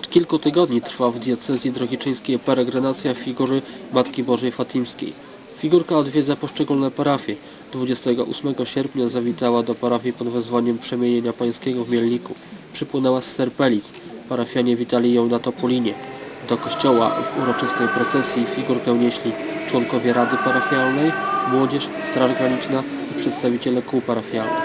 kilku tygodni trwa w diecezji drogiczyńskiej peregrinacja figury Matki Bożej Fatimskiej. Figurka odwiedza poszczególne parafie. 28 sierpnia zawitała do parafii pod wezwaniem Przemienienia Pańskiego w Mielniku. Przypłynęła z Serpelic. Parafianie witali ją na Topolinie. Do kościoła w uroczystej procesji figurkę nieśli członkowie Rady Parafialnej, młodzież, Straż Graniczna i przedstawiciele kół parafialnych.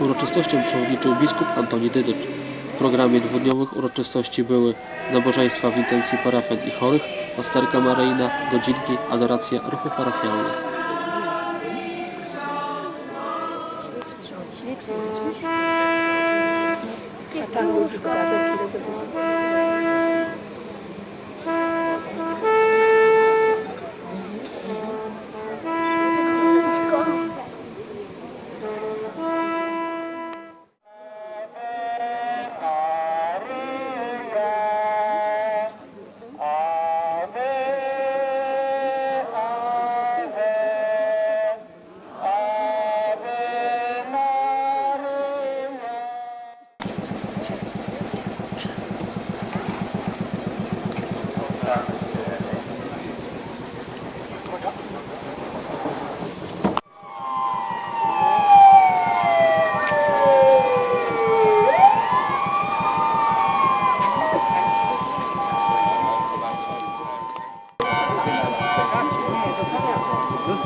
Uroczystościom przewodniczył biskup Antoni Dydycz. W programie dwudniowych uroczystości były nabożeństwa w intencji parafian i chorych, pasterka maryjna, godzinki, adoracja ruchów parafialnych. Zabawek.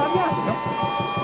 italiani.